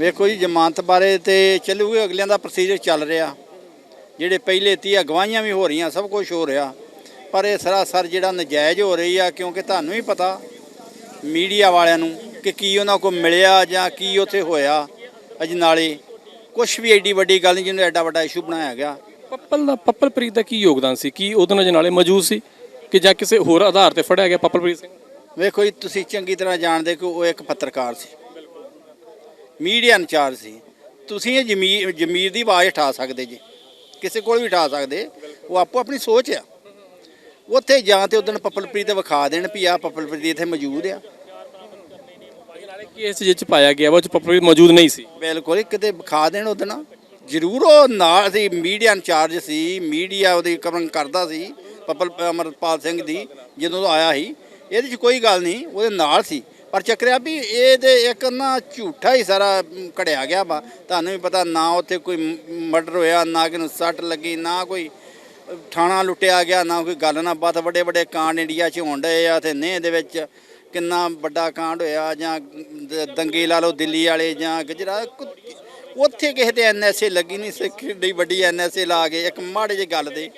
ਵੇਖੋ ਜੀ ਜ਼ਮਾਨਤ ਬਾਰੇ ਤੇ ਚੱਲੂਗੇ ਅਗਲਿਆਂ ਦਾ ਪ੍ਰੋਸੀਜਰ ਚੱਲ ਰਿਹਾ। ਜਿਹੜੇ ਪਹਿਲੇ ਤੀਹ ਗਵਾਹੀਆਂ ਵੀ ਹੋ ਰਹੀਆਂ ਸਭ ਕੁਝ ਹੋ ਰਿਹਾ। ਪਰ ਇਹ ਸਰਾਸਰ ਜਿਹੜਾ ਨਜਾਇਜ਼ ਹੋ ਰਹੀ ਆ ਕਿਉਂਕਿ ਤੁਹਾਨੂੰ ਵੀ ਪਤਾ ਮੀਡੀਆ ਵਾਲਿਆਂ ਨੂੰ ਕਿ ਕੀ ਉਹਨਾਂ ਕੋਲ ਮਿਲਿਆ ਜਾਂ ਕੀ ਉੱਥੇ ਹੋਇਆ। ਅਜਨਾਲੇ ਕੁਝ ਵੀ ਐਡੀ ਵੱਡੀ ਗੱਲ ਨਹੀਂ ਜਿਹਨੂੰ ਐਡਾ ਵੱਡਾ ਇਸ਼ੂ ਬਣਾਇਆ ਗਿਆ। ਪੱਪਲ ਦਾ ਪੱਪਲਪ੍ਰੀਤ ਦਾ ਕੀ ਯੋਗਦਾਨ ਸੀ? ਕੀ ਉਹਦੇ ਨਾਲ ਜਨਾਲੇ ਮੌਜੂਦ ਸੀ? ਕਿ ਜਾਂ ਕਿਸੇ ਹੋਰ ਆਧਾਰ ਤੇ ਫੜਿਆ ਗਿਆ ਪੱਪਲਪ੍ਰੀਤ ਸਿੰਘ? ਵੇਖੋ ਜੀ ਤੁਸੀਂ ਚੰਗੀ ਤਰ੍ਹਾਂ ਜਾਣਦੇ ਕਿ ਉਹ ਇੱਕ ਪੱਤਰਕਾਰ ਸੀ। ਮੀਡੀਆ ਇੰਚਾਰਜ ਸੀ। ਤੁਸੀਂ ਇਹ ਜ਼ਮੀਰ ਜ਼ਮੀਰ ਦੀ ਆਵਾਜ਼ ਉਠਾ ਸਕਦੇ ਜੀ। ਕਿਸੇ ਕੋਲ ਵੀ ਉਠਾ ਸਕਦੇ। ਉਹ ਆਪੋ ਆਪਣੀ ਸੋਚ ਆ। ਉੱਥੇ ਜਾਂ ਤੇ ਉਦੋਂ ਪੱਪਲਪ੍ਰੀਤ ਵਿਖਾ ਦੇਣ ਵੀ ਆ ਪੱਪਲਪ੍ਰੀਤ ਇੱਥੇ ਮੌਜੂਦ ਆ। ਕੇਸ ਜਿਹ ਚ ਪਾਇਆ ਗਿਆ ਉਹ ਚ ਪੱਪਲਪ੍ਰੀਤ ਮੌਜੂਦ ਨਹੀਂ ਸੀ। ਬਿਲਕੁਲ ਕਿਤੇ ਵਿਖਾ ਦੇਣ ਉਦੋਂ ਜ਼ਰੂਰ ਉਹ ਨਾਲ ਸੀ ਮੀਡੀਆ ਇੰਚਾਰਜ ਸੀ। ਮੀਡੀਆ ਉਹਦੀ ਕਵਰਿੰਗ ਕਰਦਾ ਸੀ ਪੱਪਲ ਅਮਰਪਾਲ ਸਿੰਘ ਦੀ ਜਦੋਂ ਆਇਆ ਸੀ। ਇਹਦੇ 'ਚ ਕੋਈ ਗੱਲ ਨਹੀਂ ਉਹਦੇ ਨਾਲ ਸੀ। ਪਰ ਚੱਕਰਿਆ ਵੀ ਇਹ ਇਹਦੇ ਇੱਕ ਨਾ ਝੂਠਾ ਹੀ ਸਾਰਾ ਘੜਿਆ ਗਿਆ ਵਾ। ਤੁਹਾਨੂੰ ਵੀ ਪਤਾ ਨਾ ਉੱਥੇ ਕੋਈ ਮਰਡਰ ਹੋਇਆ, ਨਾ ਕਿ ਸੱਟ ਲੱਗੀ, ਨਾ ਕੋਈ ਥਾਣਾ ਲੁੱਟਿਆ ਗਿਆ, ਨਾ ਕੋਈ ਗੱਲ, ਨਾ ਬਾਤ ਵੱਡੇ ਵੱਡੇ ਕਾਂਡ ਇੰਡੀਆ 'ਚ ਹੋਣ ਡਏ ਆ ਤੇ ਨੇਹ ਦੇ ਵਿੱਚ ਕਿੰਨਾ ਵੱਡਾ ਕਾਂਡ ਹੋਇਆ ਜਾਂ ਦੰਗੇ ਲਾ ਲਓ ਦਿੱਲੀ ਵਾਲੇ ਜਾਂ ਗੁਜਰਾਤ, ਕੁ- ਉੱਥੇ ਕਿਸੇ ਤੇ ਐਨਐਸਏ ਲੱਗੀ ਨਹੀਂ ਸੀ, ਕਿੱਡੀ ਵੱਡੀ ਐਨਐਸਏ ਲਾ ਕੇ, ਇੱਕ ਮਾੜੇ ਜਿਹੇ ਗੱਲ ਦੇ।